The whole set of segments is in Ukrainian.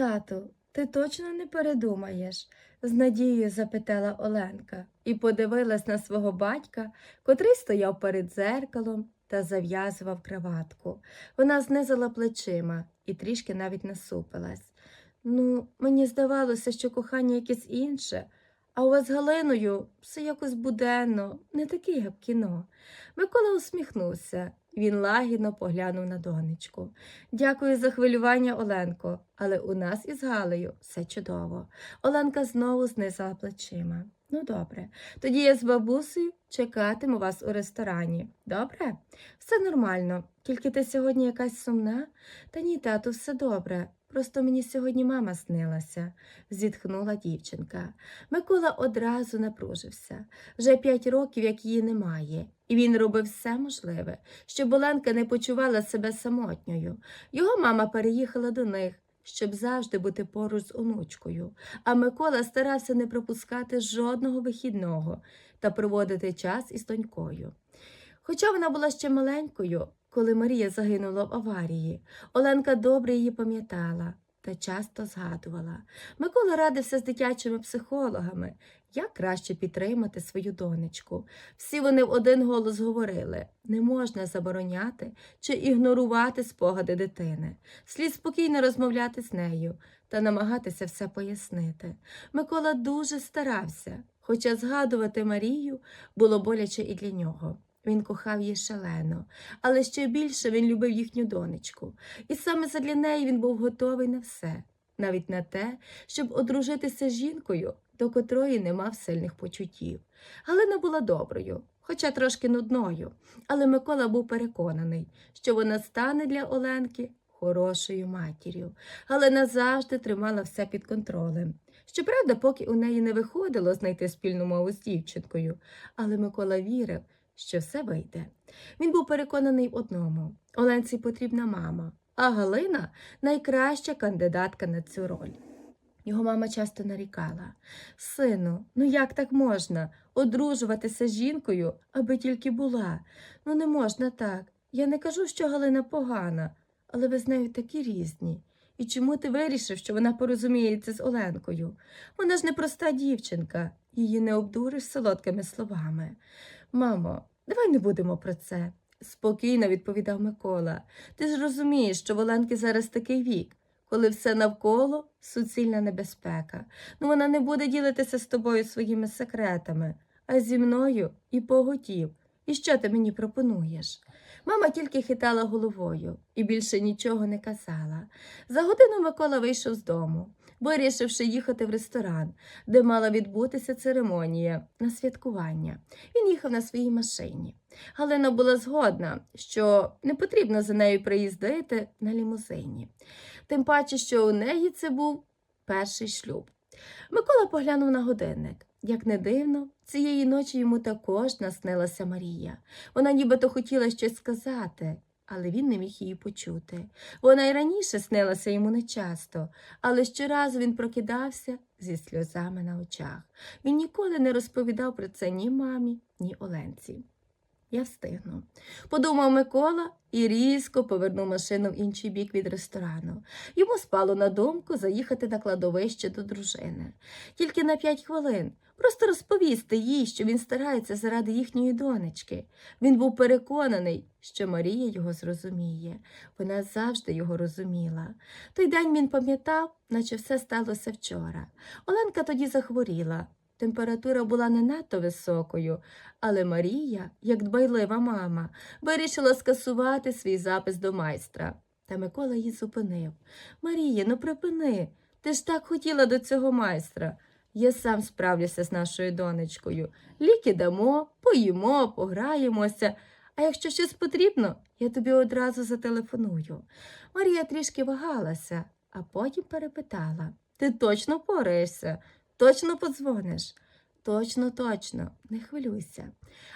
Тату, ти точно не передумаєш? з надією запитала Оленка і подивилась на свого батька, котрий стояв перед дзеркалом та зав'язував краватку. Вона знизила плечима і трішки навіть насупилась. Ну, мені здавалося, що кохання якесь інше, а у вас з Галиною все якось буденно, не таке, як кіно. Микола усміхнувся. Він лагідно поглянув на донечку. Дякую за хвилювання, Оленко, але у нас із Галею все чудово. Оленка знову знизала плечима. Ну, добре, тоді я з бабусею чекатиму вас у ресторані. Добре? Все нормально, тільки ти сьогодні якась сумна? Та ні, тату, все добре. Просто мені сьогодні мама снилася, зітхнула дівчинка. Микола одразу напружився. Вже п'ять років, як її немає, і він робив все можливе, щоб Оленка не почувала себе самотньою. Його мама переїхала до них, щоб завжди бути поруч з онучкою, а Микола старався не пропускати жодного вихідного та проводити час із донькою. Хоча вона була ще маленькою, коли Марія загинула в аварії, Оленка добре її пам'ятала та часто згадувала. Микола радився з дитячими психологами, як краще підтримати свою донечку. Всі вони в один голос говорили не можна забороняти чи ігнорувати спогади дитини. Слід спокійно розмовляти з нею та намагатися все пояснити. Микола дуже старався, хоча згадувати Марію було боляче і для нього. Він кохав її шалено, але ще більше він любив їхню донечку, і саме задля неї він був готовий на все, навіть на те, щоб одружитися з жінкою, до котрої не мав сильних почуттів. Галина була доброю, хоча трошки нудною, але Микола був переконаний, що вона стане для Оленки хорошою матір'ю. Галина завжди тримала все під контролем. Щоправда, поки у неї не виходило знайти спільну мову з дівчинкою, але Микола вірив, що все вийде. Він був переконаний в одному Оленці потрібна мама, а Галина найкраща кандидатка на цю роль. Його мама часто нарікала Сину, ну як так можна? Одружуватися з жінкою, аби тільки була. Ну не можна так. Я не кажу, що Галина погана, але ви з нею такі різні. І чому ти вирішив, що вона порозуміється з Оленкою? Вона ж не проста дівчинка, її не обдуриш солодкими словами. Мамо, давай не будемо про це, спокійно відповідав Микола. Ти ж розумієш, що в Оленки зараз такий вік, коли все навколо суцільна небезпека. Ну вона не буде ділитися з тобою своїми секретами, а зі мною і поготів. І що ти мені пропонуєш? Мама тільки хитала головою і більше нічого не казала. За годину Микола вийшов з дому, вирішивши їхати в ресторан, де мала відбутися церемонія на святкування. Він їхав на своїй машині. Галина була згодна, що не потрібно за нею приїздити на лімузині. Тим паче, що у неї це був перший шлюб. Микола поглянув на годинник. Як не дивно, цієї ночі йому також наснилася Марія. Вона нібито хотіла щось сказати, але він не міг її почути. Вона й раніше снилася йому нечасто, але щоразу він прокидався зі сльозами на очах. Він ніколи не розповідав про це ні мамі, ні Оленці. Я встигну. Подумав Микола і різко повернув машину в інший бік від ресторану. Йому спало на думку заїхати на кладовище до дружини. Тільки на п'ять хвилин. Просто розповісти їй, що він старається заради їхньої донечки. Він був переконаний, що Марія його зрозуміє. Вона завжди його розуміла. Той день він пам'ятав, наче все сталося вчора. Оленка тоді захворіла. Температура була не надто високою, але Марія, як дбайлива мама, вирішила скасувати свій запис до майстра. Та Микола її зупинив. Марія, ну припини. Ти ж так хотіла до цього майстра. Я сам справлюся з нашою донечкою. Ліки дамо, поїмо, пограємося. А якщо щось потрібно, я тобі одразу зателефоную. Марія трішки вагалася, а потім перепитала Ти точно впораєшся? Точно подзвониш? Точно, точно, не хвилюйся.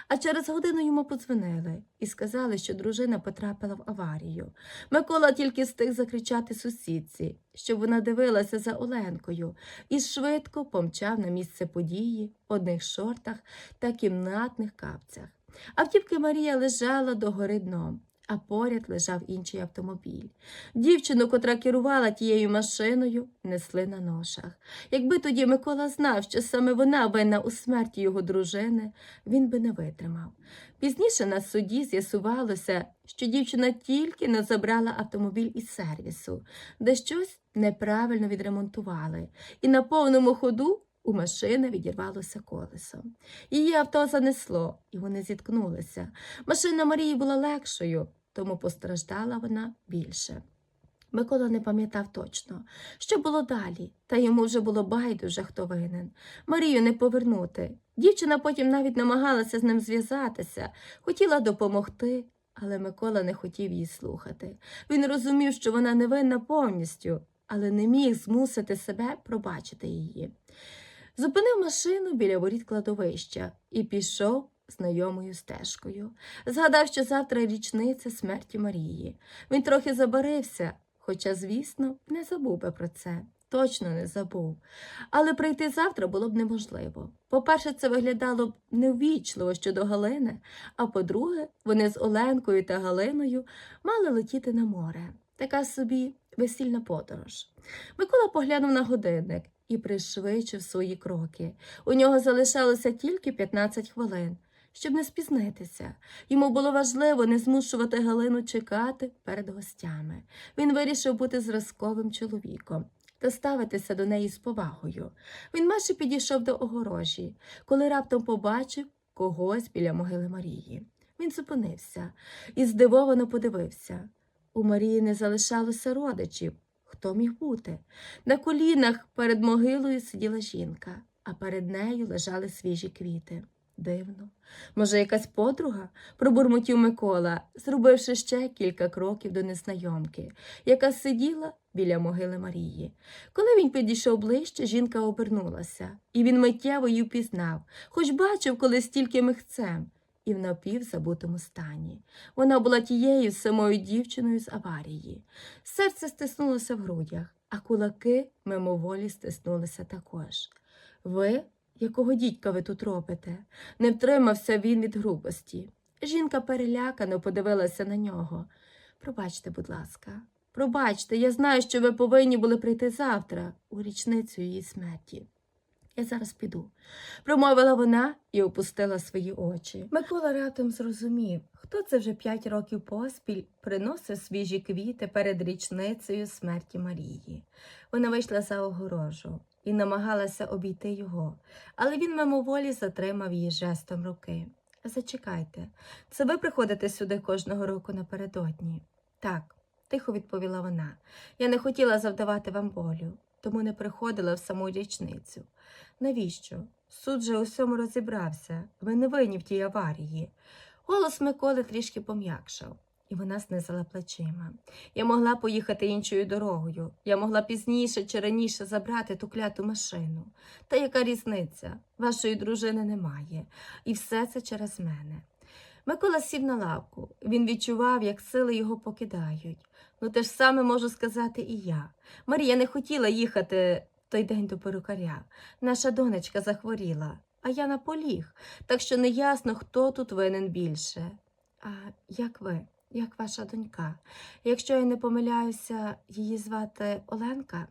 А через годину йому подзвонили і сказали, що дружина потрапила в аварію. Микола тільки встиг закричати сусідці, щоб вона дивилася за Оленкою, і швидко помчав на місце події в одних шортах та кімнатних капцях. Автівки Марія лежала догори дном, а поряд лежав інший автомобіль. Дівчину, котра керувала тією машиною, несли на ношах. Якби тоді Микола знав, що саме вона винна у смерті його дружини, він би не витримав. Пізніше на суді з'ясувалося, що дівчина тільки не забрала автомобіль із сервісу, де щось неправильно відремонтували, і на повному ходу у машини відірвалося колесо. Її авто занесло, і вони зіткнулися. Машина Марії була легшою, тому постраждала вона більше. Микола не пам'ятав точно, що було далі, та йому вже було байдуже, хто винен. Марію не повернути. Дівчина потім навіть намагалася з ним зв'язатися, хотіла допомогти, але Микола не хотів її слухати. Він розумів, що вона невинна повністю, але не міг змусити себе пробачити її. Зупинив машину біля воріт кладовища і пішов знайомою стежкою. Згадав, що завтра річниця смерті Марії. Він трохи забарився, хоча, звісно, не забув би про це. Точно не забув. Але прийти завтра було б неможливо. По-перше, це виглядало б неввічливо щодо Галини, а по-друге, вони з Оленкою та Галиною мали летіти на море. Така собі весільна подорож. Микола поглянув на годинник і пришвидшив свої кроки. У нього залишалося тільки 15 хвилин, щоб не спізнитися. Йому було важливо не змушувати Галину чекати перед гостями. Він вирішив бути зразковим чоловіком та ставитися до неї з повагою. Він майже підійшов до огорожі, коли раптом побачив когось біля могили Марії. Він зупинився і здивовано подивився. У Марії не залишалося родичів. Хто міг бути? На колінах перед могилою сиділа жінка, а перед нею лежали свіжі квіти. Дивно. Може, якась подруга? пробурмотів Микола, зробивши ще кілька кроків до незнайомки, яка сиділа біля могили Марії. Коли він підійшов ближче, жінка обернулася, і він миттєво її впізнав, хоч бачив колись тільки михцем, і в напівзабутому стані. Вона була тією самою дівчиною з аварії. Серце стиснулося в грудях, а кулаки мимоволі стиснулися також. Ви, якого дідька ви тут робите? Не втримався він від грубості. Жінка перелякано подивилася на нього. Пробачте, будь ласка, пробачте, я знаю, що ви повинні були прийти завтра, у річницю її смерті. Я зараз піду, промовила вона і опустила свої очі. Микола раптом зрозумів, хто це вже п'ять років поспіль приносив свіжі квіти перед річницею смерті Марії. Вона вийшла за огорожу і намагалася обійти його, але він мимоволі затримав її жестом руки. Зачекайте, це ви приходите сюди кожного року напередодні? Так, тихо відповіла вона. Я не хотіла завдавати вам болю, тому не приходила в саму річницю. Навіщо? Суд же у всьому розібрався. Ви не винні в тій аварії. Голос Миколи трішки пом'якшав, і вона знизила плечима. Я могла поїхати іншою дорогою. Я могла пізніше чи раніше забрати ту кляту машину. Та яка різниця? Вашої дружини немає, і все це через мене. Микола сів на лавку. Він відчував, як сили його покидають. Ну, те ж саме можу сказати і я. Марія не хотіла їхати в той день до перукаря. Наша донечка захворіла, а я наполіг, так що неясно, хто тут винен більше. А як ви, як ваша донька? Якщо я не помиляюся, її звати Оленка?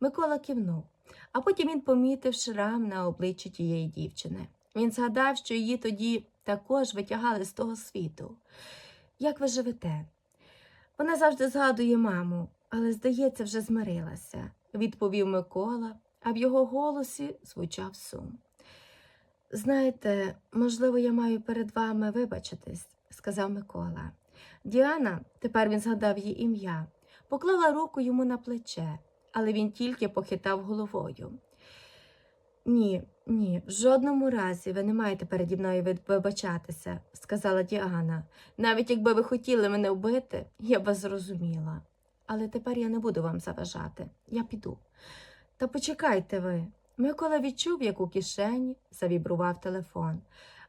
Микола кивнув, а потім він помітив шрам на обличчі тієї дівчини. Він згадав, що її тоді також витягали з того світу. Як ви живете? Вона завжди згадує маму, але, здається, вже змирилася, відповів Микола, а в його голосі звучав сум. Знаєте, можливо, я маю перед вами вибачитись, сказав Микола. Діана, тепер він згадав її ім'я, поклала руку йому на плече, але він тільки похитав головою. Ні, ні, в жодному разі ви не маєте переді мною ви- вибачатися, сказала Діана. Навіть якби ви хотіли мене вбити, я б вас зрозуміла. Але тепер я не буду вам заважати. Я піду. Та почекайте ви. Микола відчув, як у кишені завібрував телефон,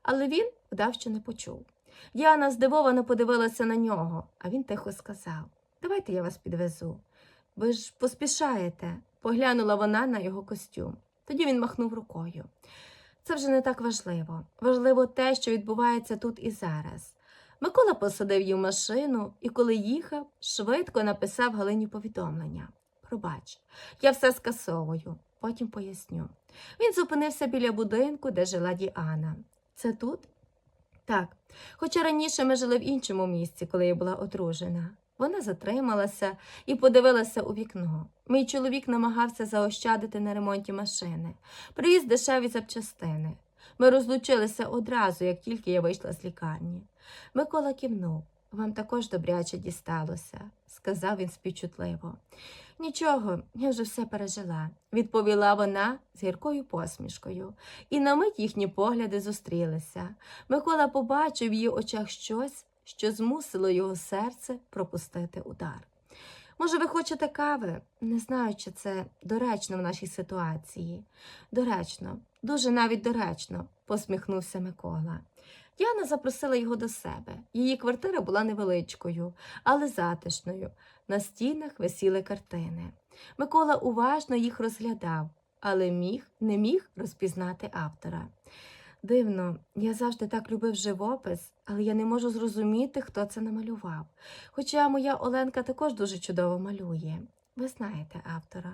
але він вдав, що не почув. Діана здивовано подивилася на нього, а він тихо сказав Давайте я вас підвезу. Ви ж поспішаєте, поглянула вона на його костюм. Тоді він махнув рукою. Це вже не так важливо. Важливо те, що відбувається тут і зараз. Микола посадив її в машину і, коли їхав, швидко написав Галині повідомлення. Пробач, я все скасовую, потім поясню. Він зупинився біля будинку, де жила Діана. Це тут? Так. Хоча раніше ми жили в іншому місці, коли я була одружена. Вона затрималася і подивилася у вікно. Мій чоловік намагався заощадити на ремонті машини, привіз дешеві запчастини. Ми розлучилися одразу, як тільки я вийшла з лікарні. Микола кивнув. Вам також добряче дісталося, сказав він співчутливо. Нічого, я вже все пережила, відповіла вона з гіркою посмішкою, і на мить їхні погляди зустрілися. Микола побачив в її очах щось, що змусило його серце пропустити удар. Може, ви хочете кави? Не знаю, чи це доречно в нашій ситуації. Доречно, дуже навіть доречно, посміхнувся Микола. Діана запросила його до себе. Її квартира була невеличкою, але затишною. На стінах висіли картини. Микола уважно їх розглядав, але міг, не міг розпізнати автора. Дивно, я завжди так любив живопис, але я не можу зрозуміти, хто це намалював. Хоча моя Оленка також дуже чудово малює. Ви знаєте автора.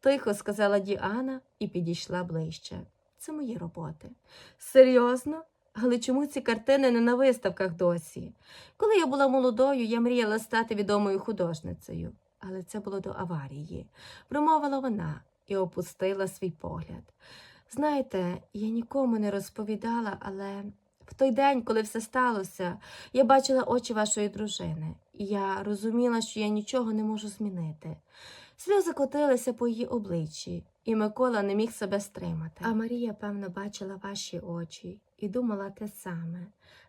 Тихо сказала Діана і підійшла ближче. Це мої роботи. Серйозно? Але чому ці картини не на виставках досі? Коли я була молодою, я мріяла стати відомою художницею, але це було до аварії, промовила вона і опустила свій погляд. Знаєте, я нікому не розповідала, але в той день, коли все сталося, я бачила очі вашої дружини, і я розуміла, що я нічого не можу змінити. Сльози котилися по її обличчі, і Микола не міг себе стримати. А Марія, певно, бачила ваші очі і думала те саме.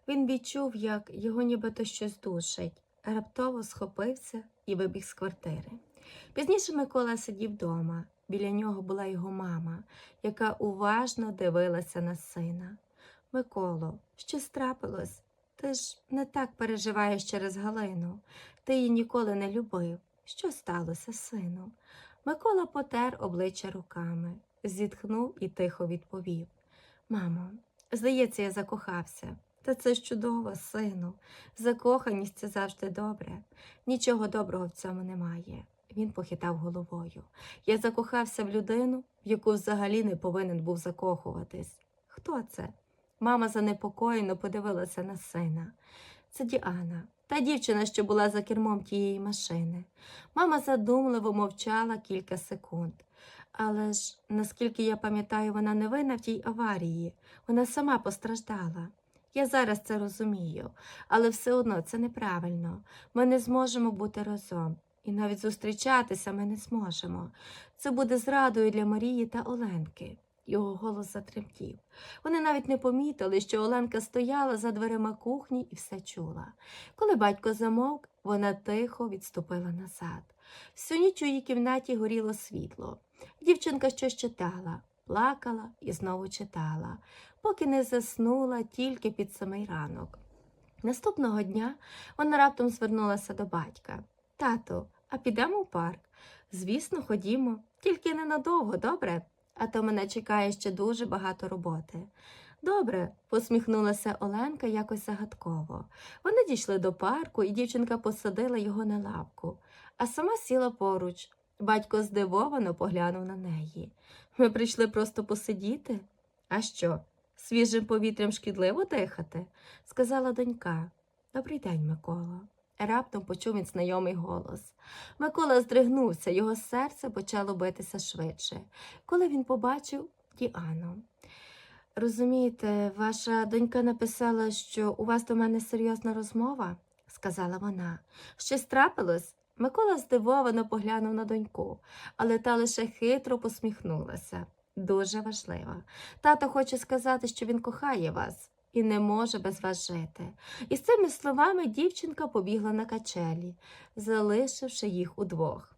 Він відчув, як його нібито щось душить, раптово схопився і вибіг з квартири. Пізніше Микола сидів вдома. Біля нього була його мама, яка уважно дивилася на сина. Миколо, що трапилось? Ти ж не так переживаєш через Галину. Ти її ніколи не любив. Що сталося, сину? Микола потер обличчя руками, зітхнув і тихо відповів Мамо, здається, я закохався. Та це ж чудово, сину. Закоханість це завжди добре. Нічого доброго в цьому немає. Він похитав головою. Я закохався в людину, в яку взагалі не повинен був закохуватись. Хто це? Мама занепокоєно подивилася на сина. Це Діана, та дівчина, що була за кермом тієї машини. Мама задумливо мовчала кілька секунд. Але ж, наскільки я пам'ятаю, вона не винна в тій аварії, вона сама постраждала. Я зараз це розумію, але все одно це неправильно. Ми не зможемо бути разом, і навіть зустрічатися ми не зможемо. Це буде зрадою для Марії та Оленки. Його голос затремтів. Вони навіть не помітили, що Оленка стояла за дверима кухні і все чула. Коли батько замовк, вона тихо відступила назад. Всю ніч у її кімнаті горіло світло. Дівчинка щось читала, плакала і знову читала, поки не заснула тільки під самий ранок. Наступного дня вона раптом звернулася до батька. Тату, а підемо в парк? Звісно, ходімо, тільки ненадовго, добре? А то мене чекає ще дуже багато роботи. Добре, посміхнулася Оленка якось загадково. Вони дійшли до парку, і дівчинка посадила його на лавку, а сама сіла поруч. Батько здивовано поглянув на неї. Ми прийшли просто посидіти. А що, свіжим повітрям шкідливо дихати? сказала донька. Добрий день, Микола. Раптом почув він знайомий голос. Микола здригнувся, його серце почало битися швидше, коли він побачив Діану. Розумієте, ваша донька написала, що у вас до мене серйозна розмова, сказала вона. Щось трапилось? Микола здивовано поглянув на доньку, але та лише хитро посміхнулася. Дуже важливо. Тато хоче сказати, що він кохає вас і не може без вас жити. І з цими словами дівчинка побігла на качелі, залишивши їх удвох.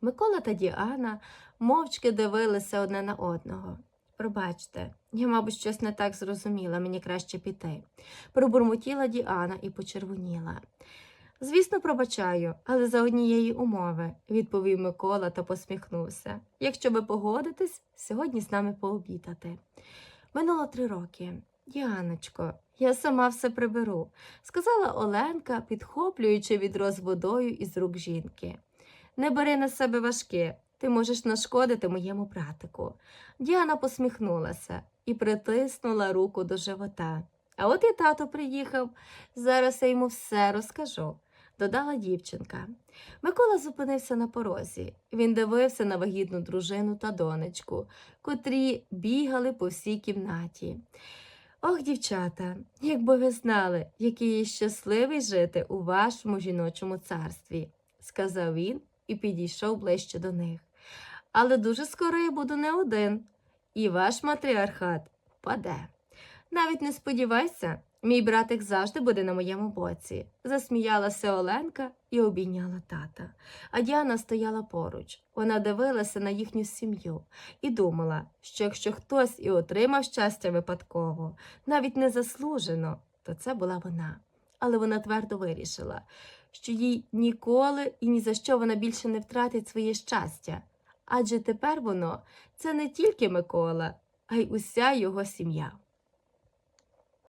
Микола та Діана мовчки дивилися одне на одного. Пробачте, я, мабуть, щось не так зрозуміла, мені краще піти. Пробурмотіла Діана і почервоніла. Звісно, пробачаю, але за однієї умови, відповів Микола та посміхнувся. Якщо ви погодитесь, сьогодні з нами пообідати. Минуло три роки. Діаночко, Я сама все приберу, сказала Оленка, підхоплюючи відро з водою із рук жінки. Не бери на себе важке, ти можеш нашкодити моєму братику. Діана посміхнулася і притиснула руку до живота. А от і тато приїхав. Зараз я йому все розкажу, додала дівчинка. Микола зупинився на порозі. Він дивився на вагітну дружину та донечку, котрі бігали по всій кімнаті. Ох, дівчата, якби ви знали, який я щасливий жити у вашому жіночому царстві, сказав він і підійшов ближче до них. Але дуже скоро я буду не один, і ваш матріархат паде. Навіть не сподівайся, мій братик завжди буде на моєму боці. Засміялася Оленка і обійняла тата. А Діана стояла поруч. Вона дивилася на їхню сім'ю і думала, що якщо хтось і отримав щастя випадково, навіть незаслужено, то це була вона. Але вона твердо вирішила, що їй ніколи і ні за що вона більше не втратить своє щастя. Адже тепер воно це не тільки Микола, а й уся його сім'я.